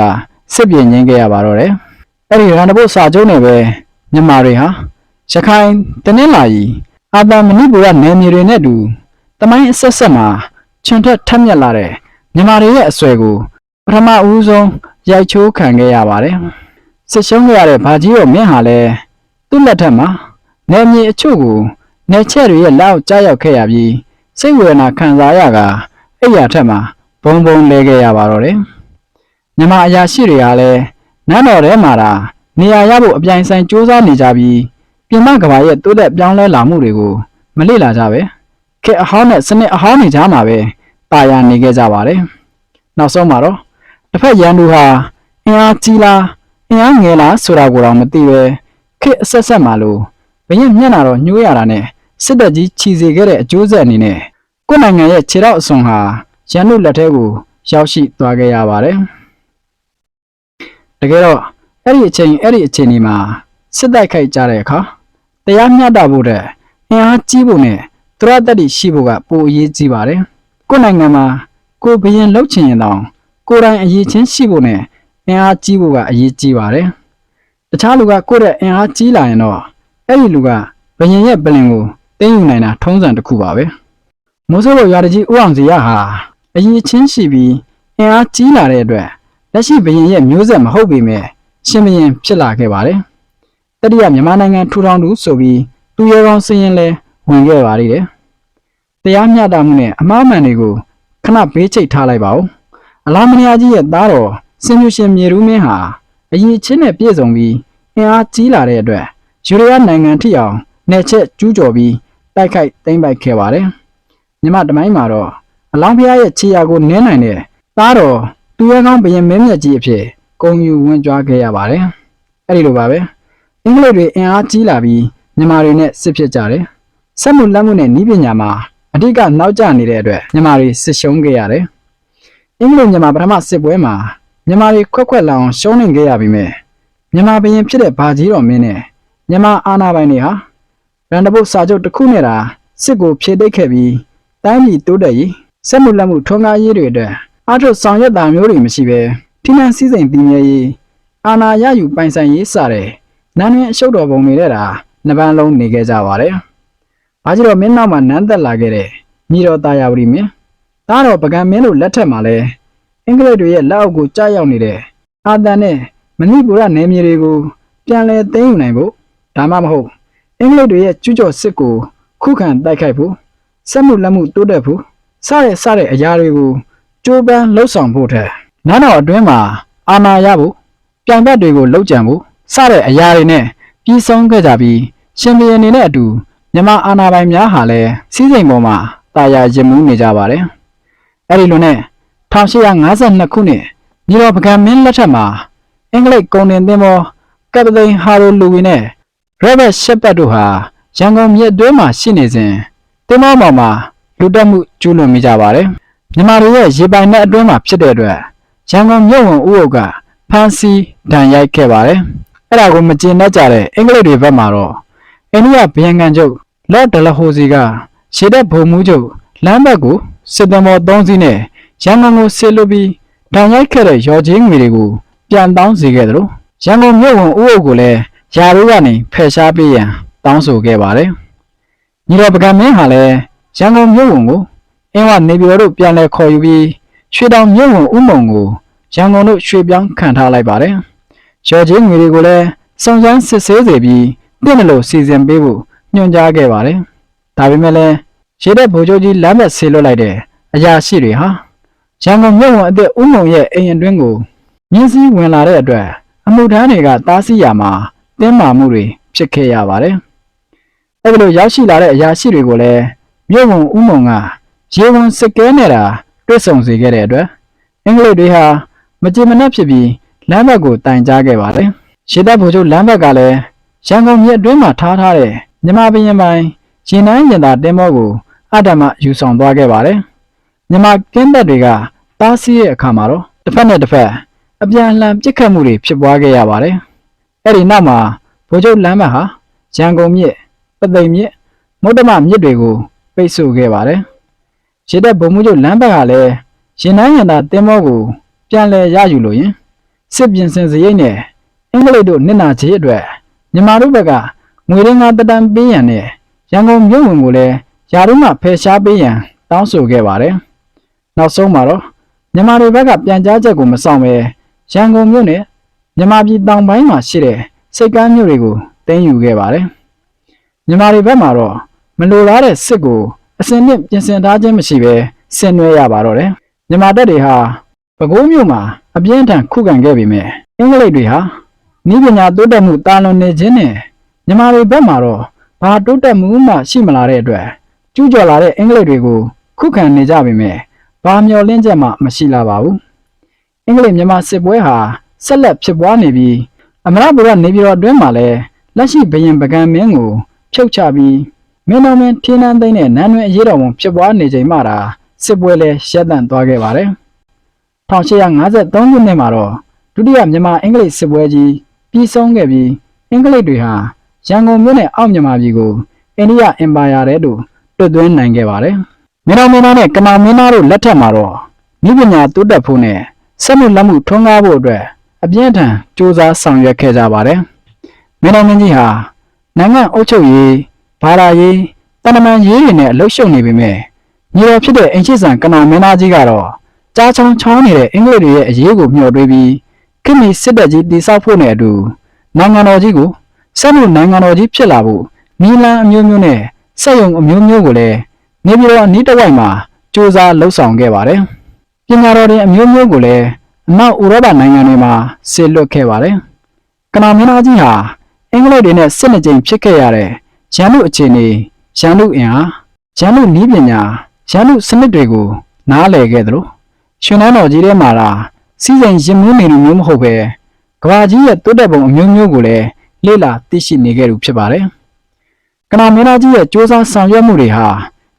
စစ်ပြေငင်းခဲ့ရပါတော့တယ်။အဲ့ဒီရန်တပုတ်စာချုပ်နဲ့ပဲမြန်မာတွေဟာရခိုင်တနင်္လာရီအာသံမဏိပူရနယ်မြေတွေနဲ့တူတမိုင်းအဆက်ဆက်မှာချွန်ထက်ထက်မြက်လာတဲ့မြန်မာတွေရဲ့အဆွဲကိုပထမဦးဆုံးရိုက်ချိုးခံခဲ့ရပါတယ်။စစ်ရှုံးခဲ့ရတဲ့ဗာကြီးတော်မင်းဟာလည်းသူ့လက်ထက်မှာနယ်မြေအချို့ကိုနယ်ချက်တွေရဲ့လက်အောက်ကြားရောက်ခဲ့ရပြီးစိတ်ဝေဒနာခံစားရကအဲ့ရထက်မှာ ဘုံဘုံလဲခဲ့ရပါတော့တယ်။မြန်မာအရာရှိတွေကလည်းနန်းတော်ထဲမှာဒါနေရာရဖို့အပြိုင်ဆိုင်စူးစမ်းနေကြပြီးပြင်မကဘာရဲ့တိုးတက်ပြောင်းလဲလာမှုတွေကိုမလေ့လာကြပဲခေတ်အဟောင်းနဲ့စနစ်အဟောင်းတွေကြားမှာပဲပါရနေခဲ့ကြပါတယ်။နောက်ဆုံးမှာတော့တစ်ဖက်ရန်သူဟာအင်အားကြီးလားအင်အားငယ်လားဆိုတာကိုတော့မသိပဲခေတ်အဆက်ဆက်မှာလို့ဘရင်မျက်နှာတော့ညှိုးရတာနဲ့စစ်တပ်ကြီးခြီစေခဲ့တဲ့အကျိုးဆက်အနေနဲ့ကိုယ့်နိုင်ငံရဲ့ခြေထောက်အစွန်ဟာ ရန်သူလက်ထဲကိုရောက်ရှိသွားခဲ့ရပါတယ်။တကယ်တော့အဲ့ဒီအချိန်အဲ့ဒီအချိန်ဒီမှာစစ်တိုက်ခိုက်ကြတဲ့အခါတရားမျှတဖို့တဲ့အင်အားကြီးဖို့နဲ့သူရတ္တိရှိဖို့ကပိုအရေးကြီးပါတယ်။ကိုယ့်နိုင်ငံမှာကိုယ်ဘရင်လှုပ်ချင်ရင်တောင်ကိုယ်တိုင်အရေးချင်းရှိဖို့နဲ့အင်အားကြီးဖို့ကအရေးကြီးပါတယ်။တခြားလူကကိုယ့်ရဲ့အင်အားကြီးလာရင်တော့အဲ့ဒီလူကဘရင်ရဲ့ပလင်ကိုတင်းယူနိုင်တာထုံးစံတစ်ခုပါပဲ။မိုးစိုးလိုရွာတကြီးဦးအောင်စီရဟာ အရေးချင်းရှိပြီးအင်အားကြီးလာတဲ့အတွက်လက်ရှိဘရင်ရဲ့မျိုးဆက်မဟုတ်ပေမဲ့ရှင်ဘရင်ဖြစ်လာခဲ့ပါတယ်။တတိယမြန်မာနိုင်ငံထူထောင်သူဆိုပြီးသူရဲကောင်းစည်ရင်လဲဝင်ခဲ့ပါသေးတယ်။တရားမျှတမှုနဲ့အမှားမှန်တွေကိုခဏဘေးချိတ်ထားလိုက်ပါဦး။အလားမနီယာကြီးရဲ့သားတော်စင်မြူရှင်မြေရူးမင်းဟာအရေးချင်းနဲ့ပြည့်စုံပြီးအင်အားကြီးလာတဲ့အတွက်ယူရီးယားနိုင်ငံထိအောင်နယ်ချက်ကျူးကျော်ပြီးတိုက်ခိုက်သိမ်းပိုက်ခဲ့ပါတယ်။မြမတမိုင်းမှာတော့ အလောင်းဖျားရဲ့ခြေရာကိုနင်းနိုင်တဲ့သားတော်သူရဲကောင်းဘရင်မင်းမြတ်ကြီးအဖြစ်ဂုံယူဝင်ကြွားခဲ့ရပါတယ်။အဲ့ဒီလိုပါပဲ။အင်္ဂလိပ်တွေအင်အားကြီးလာပြီးမြန်မာတွေနဲ့စစ်ဖြစ်ကြတယ်။စက်မှုလက်မှုနဲ့ဤပညာမှာအဓိကနောက်ကျနေတဲ့အတွက်မြန်မာတွေစစ်ရှုံးခဲ့ရတယ်။အင်္ဂလိပ်မြန်မာပထမစစ်ပွဲမှာမြန်မာတွေခွက်ခွက်လောင်ရှုံးနေခဲ့ရပြီးမြဲမြန်မာဘရင်ဖြစ်တဲ့ဘာကြီးတော်မင်းနဲ့မြန်မာအာဏာပိုင်တွေဟာရန်တပုတ်စာချုပ်တစ်ခုနဲ့တာစစ်ကိုဖြည့်တိတ်ခဲ့ပြီးတိုင်းပြည်တိုးတက်ရေး စက်မှုလက်မှုထွန်းကားရေးတွေအတွက်အားထုတ်ဆောင်ရွက်တာမျိုးတွေမရှိဘဲထိနှံစည်းစိမ်တည်မြဲရေးအာဏာရယူပိုင်ဆိုင်ရေးစတဲ့နာမည်အရှုပ်တော်ပုံတွေနဲ့တာနှစ်ပန်းလုံးနေခဲ့ကြပါတယ်။ဘာကြောင့်မင်းနောက်မှာနန်းသက်လာခဲ့တဲ့ညီတော်တာယာဝတီမင်းဒါတော့ပကံမင်းတို့လက်ထက်မှာလဲအင်္ဂလိပ်တွေရဲ့လက်အောက်ကိုကြားရောက်နေတဲ့အာသန်နဲ့မဏိပူရနယ်မြေတွေကိုပြန်လည်သိမ်းယူနိုင်ဖို့ဒါမှမဟုတ်အင်္ဂလိပ်တွေရဲ့ကျူးကျော်စစ်ကိုခုခံတိုက်ခိုက်ဖို့စက်မှုလက်မှုတိုးတက်ဖို့ စတဲ့စတဲ့အရာတွေကိုကြိုးပမ်းလှုပ်ဆောင်ဖို့ထက်နားတော်အတွင်းမှာအာဏာရဖို့ပြိုင်ဘက်တွေကိုလှုပ်ကြံဖို့စတဲ့အရာတွေနဲ့ပြီးဆုံးခဲ့ကြပြီးရှင်ဘီယံနေနဲ့အတူမြန်မာအာဏာပိုင်များဟာလည်းစီးစိမ်ပေါ်မှာတာယာရင်မှုနေကြပါတယ်။အဲဒီလိုနဲ့1852ခုနှစ်ညီတော်ပကံမင်းလက်ထက်မှာအင်္ဂလိပ်ကုန်တင်သင်္ဘောကပတိန်ဟာရိုလူဝီနဲ့ရဘတ်ရှက်ပတ်တို့ဟာရန်ကုန်မြစ်တွင်းမှာရှိနေစဉ်သင်္ဘောပေါ်မှာ လူတက်မှုကျူးလွန်မိကြပါတယ်။မြန်မာတွေရဲ့ရေပိုင်နက်အတွင်းမှာဖြစ်တဲ့အတွက်ရန်ကုန်မြို့ဝင်ဦးအုပ်ကဖမ်းဆီးဒဏ်ရိုက်ခဲ့ပါတယ်။အဲ့ဒါကိုမကျေနပ်ကြတဲ့အင်္ဂလိပ်တွေဘက်မှာတော့အိန္ဒိယဘယံကန်ချုပ်လော့ဒလဟိုစီကရှေ့တဲ့ဘုံမှုချုပ်လမ်းဘက်ကိုစစ်တမော၃စီးနဲ့ရန်ကုန်ကိုဆေလွတ်ပြီးဒဏ်ရိုက်ခဲ့တဲ့ရော်ချင်းငွေတွေကိုပြန်တောင်းစေခဲ့တယ်လို့ရန်ကုန်မြို့ဝင်ဦးအုပ်ကိုလည်းယာတို့ကနေဖယ်ရှားပေးရန်တောင်းဆိုခဲ့ပါတယ်။ညီတော်ပကံမင်းဟာလည်း ရန်ကုန်မြို့ဝင်ကိုအင်းဝနေပြည်တော်တို့ပြန်လဲခေါ်ယူပြီးရွှေတောင်မြို့ဝင်ဦးမုံကိုရန်ကုန်တို့ရွှေပြောင်းခံထားလိုက်ပါတယ်။ရော်ချင်းငွေတွေကိုလည်းစုံစမ်းစစ်ဆေးစေပြီးပြည့်လို့စီစဉ်ပေးဖို့ညွှန်ကြားခဲ့ပါတယ်။ဒါပေမဲ့လည်းရေတဲ့ဗိုလ်ချုပ်ကြီးလမ်းမဲ့ဆေးလွတ်လိုက်တဲ့အရာရှိတွေဟာရန်ကုန်မြို့ဝင်အသက်ဦးမုံရဲ့အိမ်အတွင်းကိုမြင်းစည်းဝင်လာတဲ့အတွက်အမှုထမ်းတွေကတားဆီးရမှာတင်းမာမှုတွေဖြစ်ခဲ့ရပါတယ်။အဲဒီလိုရောက်ရှိလာတဲ့အရာရှိတွေကိုလည်း မြို့ဝင်ဦးမုံကရေဝန်စစ်ကဲနေတာတွေ့ဆုံစေခဲ့တဲ့အတွက်အင်္ဂလိပ်တွေဟာမကြေမနက်ဖြစ်ပြီးလမ်းဘက်ကိုတိုင်ကြားခဲ့ပါတယ်။ရေတပ်ဗိုလ်ချုပ်လမ်းဘက်ကလည်းရန်ကုန်မြစ်အတွင်းမှာထားထားတဲ့မြမဘရင်ပိုင်းရင်နှန်းရင်သာတင်းမောကိုအတ္တမယူဆောင်သွားခဲ့ပါတယ်။မြမကင်းသက်တွေကတားဆီးရဲ့အခါမှာတော့တစ်ဖက်နဲ့တစ်ဖက်အပြန်အလှန်ပြစ်ခတ်မှုတွေဖြစ်ပွားခဲ့ရပါတယ်။အဲ့ဒီနောက်မှာဗိုလ်ချုပ်လမ်းမဟာရန်ကုန်မြစ်ပသိမ်မြစ်မုဒ္ဓမမြစ်တွေကို ပိတ်ဆို့ခဲ့ပါတယ်။ရေတပ်ဗိုလ်မှူးချုပ်လမ်းဘက်ကလည်းရင်နှန်းရန်သာတင်မောကိုပြန်လည်ရယူလို့ရင်စစ်ပြင်ဆင်စရိတ်နဲ့အင်္ဂလိပ်တို့နစ်နာချေအတွက်မြန်မာတို့ဘက်ကငွေရင်းငါတတန်ပေးရန်နဲ့ရန်ကုန်မြို့ဝင်ကိုလည်းယာရုမှဖယ်ရှားပေးရန်တောင်းဆိုခဲ့ပါတယ်။နောက်ဆုံးမှာတော့မြန်မာတွေဘက်ကပြန်ကြားချက်ကိုမဆောင်ဘဲရန်ကုန်မြို့နဲ့မြန်မာပြည်တောင်ပိုင်းမှာရှိတဲ့စိတ်ကမ်းမြို့တွေကိုတင်းယူခဲ့ပါတယ်။မြန်မာတွေဘက်မှာတော့ မလိုလားတဲ့စစ်ကိုအစင်နဲ့ပြင်ဆင်ထားခြင်းမရှိဘဲဆင်နွှဲရပါတော့တယ်။မြန်မာတပ်တွေဟာပဲခူးမြို့မှာအပြင်းအထန်ခုခံခဲ့ပေမဲ့အင်္ဂလိပ်တွေဟာဤပညာတိုးတက်မှုတာလွန်နေခြင်းနဲ့မြန်မာတွေဘက်မှာတော့ဘာတိုးတက်မှုမှရှိမလာတဲ့အတွက်ကျူးကျော်လာတဲ့အင်္ဂလိပ်တွေကိုခုခံနေကြပေမဲ့ဘာမျောလင့်ချက်မှမရှိလာပါဘူး။အင်္ဂလိပ်မြန်မာစစ်ပွဲဟာဆက်လက်ဖြစ်ပွားနေပြီးအမရပူရနေပြည်တော်အတွင်းမှာလည်းလက်ရှိဘရင်ပကံမင်းကိုဖြုတ်ချပြီး မင်းတော်မင်းထင်းနှန်းသိမ်းတဲ့နန်းတွင်အရေးတော်ပုံဖြစ်ပွားနေချိန်မှသာစစ်ပွဲလည်းရပ်တန့်သွားခဲ့ပါတယ်။1853ခုနှစ်မှာတော့ဒုတိယမြန်မာအင်္ဂလိပ်စစ်ပွဲကြီးပြီးဆုံးခဲ့ပြီးအင်္ဂလိပ်တွေဟာရန်ကုန်မြို့နယ်အောက်မြန်မာပြည်ကိုအိန္ဒိယအင်ပါယာတဲ့တို့တွတ်သွင်းနိုင်ခဲ့ပါတယ်။မင်းတော်မင်းသားနဲ့ကမာမင်းသားတို့လက်ထက်မှာတော့မိပညာတိုးတက်ဖို့နဲ့စက်မှုလက်မှုထွန်းကားဖို့အတွက်အပြင်းအထန်စူးစမ်းဆောင်ရွက်ခဲ့ကြပါတယ်။မင်းတော်မင်းကြီးဟာနိုင်ငံအုပ်ချုပ်ရေး ဘာသာရေးတန်တမန်ရေးတွေနဲ့အလုပ်ရှုပ်နေပေမဲ့ညီတော်ဖြစ်တဲ့အင်ချစ်ဆန်ကနာမင်းသားကြီးကတော့ကြားချောင်းချောင်းနေတဲ့အင်္ဂလိပ်တွေရဲ့အရေးကိုမျှော်တွေးပြီးခင်မီစစ်တပ်ကြီးတိစောက်ဖို့နဲ့အတူနိုင်ငံတော်ကြီးကိုစက်မှုနိုင်ငံတော်ကြီးဖြစ်လာဖို့မီလန်အမျိုးမျိုးနဲ့စက်ရုံအမျိုးမျိုးကိုလည်းနေပြည်တော်အနီးတစ်ဝိုက်မှာစူးစမ်းလှုပ်ဆောင်ခဲ့ပါတယ်။ပညာတော်တွေအမျိုးမျိုးကိုလည်းအနောက်ဥရောပနိုင်ငံတွေမှာဆေလွတ်ခဲ့ပါတယ်။ကနာမင်းသားကြီးဟာအင်္ဂလိပ်တွေနဲ့စစ်နှစ်ကြိမ်ဖြစ်ခဲ့ရတဲ့ ရန်လူအခြေအနေရန်လူအင်အားရန်လူနည်းပညာရန်လူစနစ်တွေကိုနားလည်ခဲ့သလိုရှင်နန်းတော်ကြီးထဲမှာလာစီစဉ်ရင်မွေးနေလူမျိုးမဟုတ်ပဲကဘာကြီးရဲ့တိုးတက်ပုံအမျိုးမျိုးကိုလည်းလေ့လာသိရှိနေခဲ့သူဖြစ်ပါတယ်။ကနာမင်းသားကြီးရဲ့စ조사ဆောင်ရွက်မှုတွေဟာ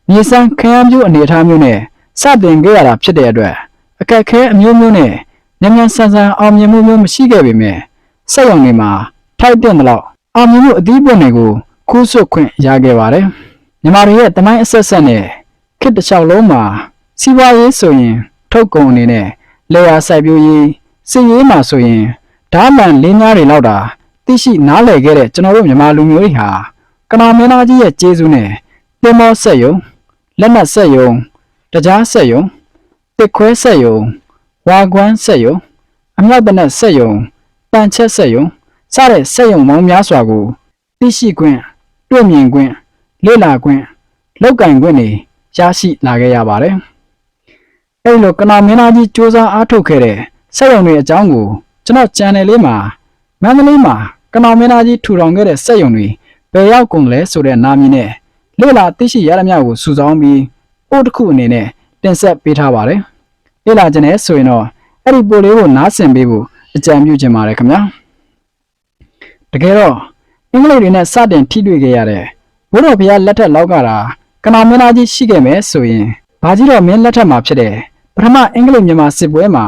မြေစမ်းခရမ်းမျိုးအနေအထားမျိုးနဲ့စတင်ခဲ့ရတာဖြစ်တဲ့အတွက်အခက်အခဲအမျိုးမျိုးနဲ့မြန်မြန်ဆန်ဆန်အောင်မြင်မှုမျိုးမရှိခဲ့ပေမဲ့စက်ရုံတွေမှာထိုက်တဲ့လောက်အောင်မြင်မှုအသီးပွင့်တွေကို ခိုးဆွတ်ခွင့်ရခဲ့ပါတယ်။မြန်မာတွေရဲ့တမိုင်းအဆက်ဆက်နဲ့ခေတ်တစ်လျှောက်လုံးမှာစီးပွားရေးဆိုရင်ထုတ်ကုန်အနေနဲ့လေယာစိုက်ပျိုးရေးစစ်ရေးမှာဆိုရင်ဓာတ်မှန်လင်းများတွေလောက်တာသိရှိနားလည်ခဲ့တဲ့ကျွန်တော်တို့မြန်မာလူမျိုးတွေဟာကနာမင်းသားကြီးရဲ့ကျေးဇူးနဲ့တင်မောဆက်ယုံလက်နက်ဆက်ယုံတကြားဆက်ယုံတစ်ခွဲဆက်ယုံဝါကွမ်းဆက်ယုံအမြောက်တနက်ဆက်ယုံပန်ချက်ဆက်ယုံစတဲ့ဆက်ယုံပေါင်းများစွာကိုသိရှိခွင့် တွေ့မြင်ခွင့်လေ့လာခွင့်လောက်ကင်ခွင့်တွေရရှိလာခဲ့ရပါတယ်။အဲဒီလိုကနာမင်းသားကြီးစူးစမ်းအားထုတ်ခဲ့တဲ့ဆက်ယုံတွေအကြောင်းကိုကျွန်တော် channel လေးမှာမန္တလေးမှာကနာမင်းသားကြီးထူထောင်ခဲ့တဲ့ဆက်ယုံတွေဘယ်ရောက်ကုန်လဲဆိုတဲ့နာမည်နဲ့လေ့လာသိရှိရသမျှကိုစုဆောင်းပြီးပို့တစ်ခုအနေနဲ့တင်ဆက်ပေးထားပါတယ်။လေ့လာခြင်းနဲ့ဆိုရင်တော့အဲ့ဒီပို့လေးကိုနားဆင်ပေးဖို့အကြံပြုချင်ပါတယ်ခင်ဗျာ။တကယ်တော့ အင်္ဂလိပ်တွေနဲ့စတင်ထိတွေ့ခဲ့ရတဲ့ဘုရားဘုရားလက်ထက်လောက်ကတာကနာမင်းသားကြီးရှိခဲ့မယ်ဆိုရင်ဘာကြီးတော့မင်းလက်ထက်မှာဖြစ်တဲ့ပထမအင်္ဂလိပ်မြန်မာစစ်ပွဲမှာ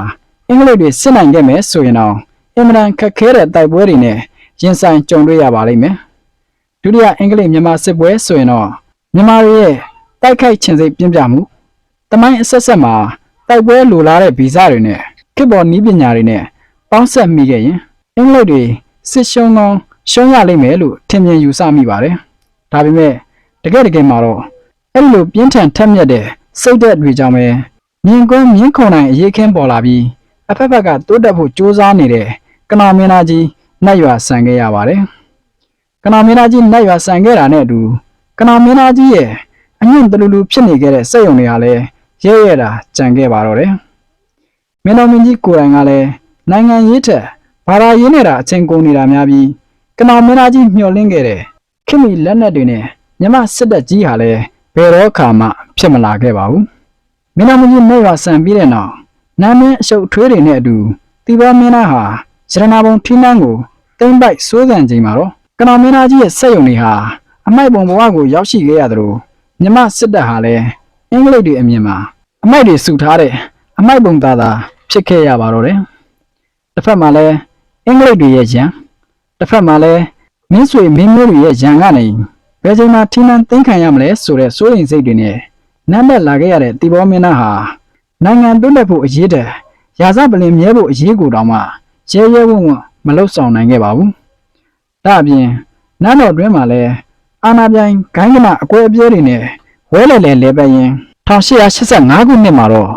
အင်္ဂလိပ်တွေစစ်နိုင်ခဲ့မယ်ဆိုရင်တော့အင်မတန်ခက်ခဲတဲ့တိုက်ပွဲတွေနဲ့ရင်ဆိုင်ကြုံတွေ့ရပါလိမ့်မယ်။ဒုတိယအင်္ဂလိပ်မြန်မာစစ်ပွဲဆိုရင်တော့မြန်မာတွေရဲ့တိုက်ခိုက်ခြင်းစိတ်ပြင်းပြမှုတမိုင်းအဆက်ဆက်မှာတိုက်ပွဲလိုလားတဲ့ဗီဇတွေနဲ့ခေတ်ပေါ်နည်းပညာတွေနဲ့ပေါင်းဆက်မိခဲ့ရင်အင်္ဂလိပ်တွေစစ်ရှုံးကောင်း ရှုံးရလိမ့်မယ်လို့ထင်မြင်ယူဆမိပါတယ်။ဒါပေမဲ့တကယ်တကယ်မှာတော့အဲ့ဒီလိုပြင်းထန်ထက်မြက်တဲ့စိတ်ဓာတ်တွေကြောင့်ပဲမြင်ကွင်းမြင်ခုံနိုင်အရေးခင်းပေါ်လာပြီးအဖက်ဖက်ကတိုးတက်ဖို့ကြိုးစားနေတဲ့ကနာမင်းသားကြီးနှက်ရွာဆန်ခဲ့ရပါတယ်။ကနာမင်းသားကြီးနှက်ရွာဆန်ခဲ့တာနဲ့အတူကနာမင်းသားကြီးရဲ့အညွန့်တလူလူဖြစ်နေခဲ့တဲ့စက်ယုံတွေဟာလည်းရဲရဲတာကြံခဲ့ပါတော့တယ်။မင်းတော်မင်းကြီးကိုယ်တိုင်ကလည်းနိုင်ငံရေးထက်ဘာသာရေးနဲ့တာအချိန်ကုန်နေတာများပြီး ကနာမင်းသားကြီးမျှော်လင့်ခဲ့တဲ့ခင်မီလက်နက်တွေနဲ့မြမစစ်တပ်ကြီးဟာလည်းဘယ်တော့ခါမှဖြစ်မလာခဲ့ပါဘူး။မင်းတော်မင်းကြီးနှက်ရွာဆန်ပြီးတဲ့နောက်နာမင်းအရှုပ်ထွေးတွေနဲ့အတူတီဘောမင်းသားဟာရတနာဘုံထင်းနှန်းကိုတိမ့်ပိုက်စိုးစံချိန်မှာတော့ကနောင်မင်းသားကြီးရဲ့စက်ယုံတွေဟာအမိုက်ပုံဘဝကိုရောက်ရှိခဲ့ရသလိုမြမစစ်တပ်ဟာလည်းအင်္ဂလိပ်တွေအမြင်မှာအမိုက်တွေစုထားတဲ့အမိုက်ပုံသားသာဖြစ်ခဲ့ရပါတော့တယ်။တစ်ဖက်မှာလည်းအင်္ဂလိပ်တွေရဲ့ရန် တစ်ဖက်မှာလည်းမင်းဆွေမင်းမျိုးတွေရဲ့ရန်ကနေဘယ်ချိန်မှထိနှံသိမ်းခံရမလဲဆိုတဲ့စိုးရိမ်စိတ်တွေနဲ့နတ်နဲ့လာခဲ့ရတဲ့တီဘောမင်းသားဟာနိုင်ငံတွန်းတက်ဖို့အရေးတဲ့ရာဇပလင်မြဲဖို့အရေးကိုတောင်မှရဲရဲဝံ့ဝံ့မလှုပ်ဆောင်နိုင်ခဲ့ပါဘူး။ဒါအပြင်နတ်တော်တွင်မှာလည်းအာနာပြိုင်ဂိုင်းကနအကွဲအပြဲတွေနဲ့ဝဲလဲလဲလဲပတ်ရင်1885ခုနှစ်မှာတော့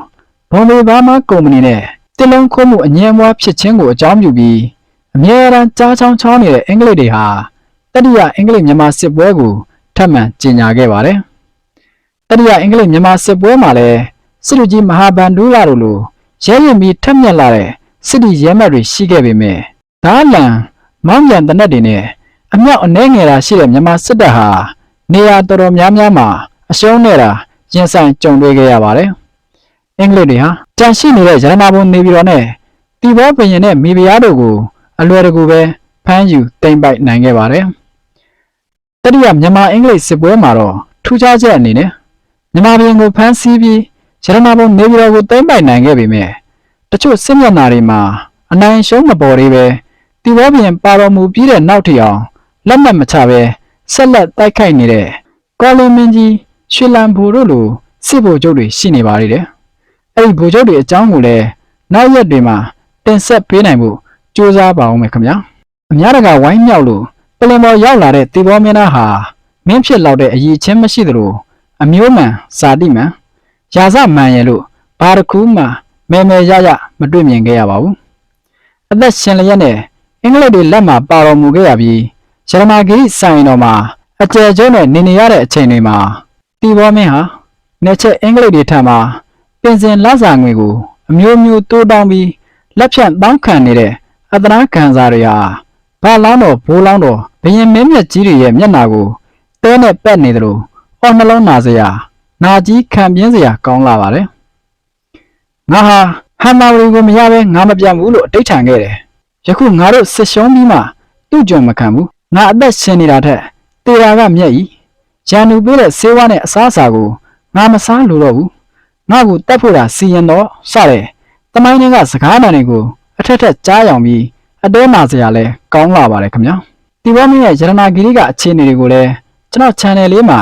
ဘွန်ဘေဘာမာကုမ္ပဏီနဲ့တစ်လုံးခိုးမှုအငြင်းအမွားဖြစ်ခြင်းကိုအကြောင်းပြုပြီး အမြဲတမ်းကြားချောင်းချောင်းနေတဲ့အင်္ဂလိပ်တွေဟာတတိယအင်္ဂလိပ်မြန်မာစစ်ပွဲကိုထပ်မံကြေညာခဲ့ပါတယ်။တတိယအင်္ဂလိပ်မြန်မာစစ်ပွဲမှာလည်းစစ်လူကြီးမဟာဗန္ဓုလာတို့လိုရဲရင်ပြီးထက်မြက်လာတဲ့စစ်တီရဲမတ်တွေရှိခဲ့ပေမဲ့ဓာလန်မောင်းပြန်တနက်တွေနဲ့အမြောက်အနှဲငယ်တာရှိတဲ့မြန်မာစစ်တပ်ဟာနေရာတော်တော်များများမှာအရှုံးနေတာရင်ဆိုင်ကြုံတွေ့ခဲ့ရပါတယ်။အင်္ဂလိပ်တွေဟာကြန့်ရှိနေတဲ့ရတနာဘုံနေပြည်တော်နဲ့တီဘောပင်ရင်နဲ့မိဖုရားတို့ကို အလွယ်တကူပဲဖမ်းယူတိမ့်ပိုက်နိုင်ခဲ့ပါတယ်။တတိယမြန်မာအင်္ဂလိပ်စစ်ပွဲမှာတော့ထူးခြားချက်အနေနဲ့မြန်မာပြည်ကိုဖမ်းဆီးပြီးရတနာဘုံနေပြည်တော်ကိုတိမ့်ပိုက်နိုင်ခဲ့ပေမဲ့တချို့စစ်မျက်နှာတွေမှာအနိုင်ရှုံးမပေါ်သေးပဲတီဘောပင်ပါတော်မူပြီးတဲ့နောက်ထီအောင်လက်မှတ်မချပဲဆက်လက်တိုက်ခိုက်နေတဲ့ကော်လီမင်းကြီးရွှေလံဘူတို့လိုစစ်ဗိုလ်ချုပ်တွေရှိနေပါသေးတယ်။အဲ့ဒီဗိုလ်ချုပ်တွေအကြောင်းကိုလည်းနောက်ရက်တွေမှာတင်ဆက်ပေးနိုင်ဖို့ ကြိုးစားပါအောင်မယ်ခင်ဗျာ။အများတကာဝိုင်းမြောက်လို့ပလင်ပေါ်ရောက်လာတဲ့တီဘောမင်းသားဟာမင်းဖြစ်လောက်တဲ့အရေးချင်းမရှိသလိုအမျိုးမှန်စာတိမှန်ရာဇမှန်ရဲ့လို့ဘာတစ်ခုမှမဲမဲရရမတွေ့မြင်ခဲ့ရပါဘူး။အသက်ရှင်လျက်နဲ့အင်္ဂလိပ်တွေလက်မှာပါတော်မူခဲ့ရပြီးရတနာဂိရိဆိုင်တော်မှာအကျယ်ကျုံးနဲ့နေနေရတဲ့အချိန်တွေမှာတီဘောမင်းဟာနေချက်အင်္ဂလိပ်တွေထံမှာပင်စင်လစာငွေကိုအမျိုးမျိုးတိုးတောင်းပြီးလက်ဖြန့်တောင်းခံနေတဲ့ အသနာခံစားတွေဟာဘာလောင်းတော်ဘိုးလောင်းတော်ဘယင်မင်းမြတ်ကြီးတွေရဲ့မျက်နာကိုတဲနဲ့ပက်နေတယ်လို့အော်နှလုံးနာစရာနာကြီးခံပြင်းစရာကောင်းလာပါတယ်ငါဟာဟမ်မာဝရီကိုမရပဲငါမပြတ်ဘူးလို့အတိတ်ထန်ခဲ့တယ်ယခုငါတို့စစ်ရှုံးပြီးမှသူ့ကြုံမခံဘူးငါအသက်ရှင်နေတာထက်တေရာကမျက်ဤရန်သူပေးတဲ့ဆေးဝါးနဲ့အစားအစာကိုငါမစားလို့တော့ဘူးငါ့ကိုတတ်ဖို့တာစီရင်တော့စတယ်တမိုင်းတွေကစကားတန်တွေကို အထက်ထက်ကြားရောင်ပြီးအတဲနာစရာလဲကောင်းလာပါတယ်ခင်ဗျာတီဘောမင်းရဲ့ရတနာဂီရိကအခြေအနေတွေကိုလည်းကျွန်တော် channel လေးမှာ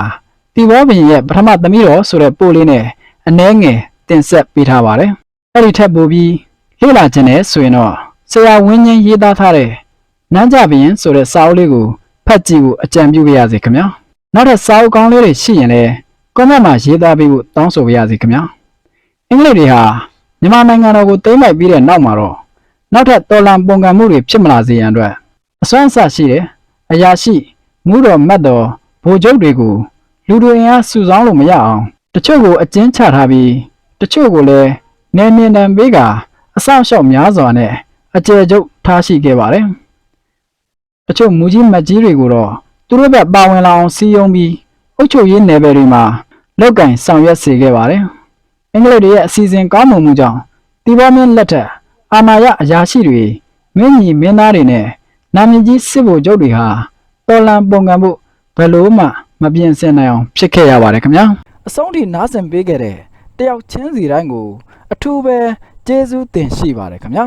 တီဘောဘင်ရဲ့ပထမသမီးတော်ဆိုတဲ့ပို့လေးနဲ့အနှဲငယ်တင်ဆက်ပေးထားပါတယ်အဲ့ဒီထက်ပိုပြီးလေ့လာခြင်းနဲ့ဆိုရင်တော့ဆရာဝင်းချင်းရေးသားထားတဲ့နန်းကြဘရင်ဆိုတဲ့စာအုပ်လေးကိုဖတ်ကြည့်ဖို့အကြံပြုပါရစေခင်ဗျာနောက်ထပ်စာအုပ်ကောင်းလေးတွေရှိရင်လည်းကွန်မန့်မှာရေးသားပေးဖို့တောင်းဆိုပါရစေခင်ဗျာအင်္ဂလိပ်တွေဟာမြန်မာနိုင်ငံတော်ကိုသိမ်းပိုက်ပြီးတဲ့နောက်မှာတော့ နောက်ထပ်တော်လန်ပုံကံမှုတွေဖြစ်မလာစေရန်အတွက်အစွမ်းအစရှိတဲ့အရာရှိမူးတော်မတ်တော်ဗိုလ်ချုပ်တွေကိုလူတွေအင်အားစုဆောင်းလို့မရအောင်တချို့ကိုအကျဉ်းချထားပြီးတချို့ကိုလည်းနေမြင်တံပေးကအဆောက်အအုံများစွာနဲ့အကျယ်ကျုပ်ထားရှိခဲ့ပါတယ်။တချို့မူကြီးမတ်ကြီးတွေကိုတော့သူတို့ဘက်ပါဝင်လာအောင်စီယုံပြီးအုပ်ချုပ်ရေးနယ်ပယ်တွေမှာလောက်ကင်ဆောင်ရွက်စေခဲ့ပါတယ်။အင်္ဂလိပ်တွေရဲ့အစီအစဉ်ကောင်းမွန်မှုကြောင့်တီဘောမင်းလက်ထက် အာဏာရအရာရှိတွေမင်းကြီးမင်းသားတွေနဲ့နာမည်ကြီးစစ်ဗိုလ်ချုပ်တွေဟာတော်လန်ပုံကံဖို့ဘယ်လို့မှမပြင်းစင်နိုင်အောင်ဖြစ်ခဲ့ရပါတယ်ခင်ဗျာအဆုံးထိနားဆင်ပေးခဲ့တဲ့တယောက်ချင်းစီတိုင်းကို အထူးပဲကျေးဇူးတင်ရှိပါတယ်ခင်ဗျာ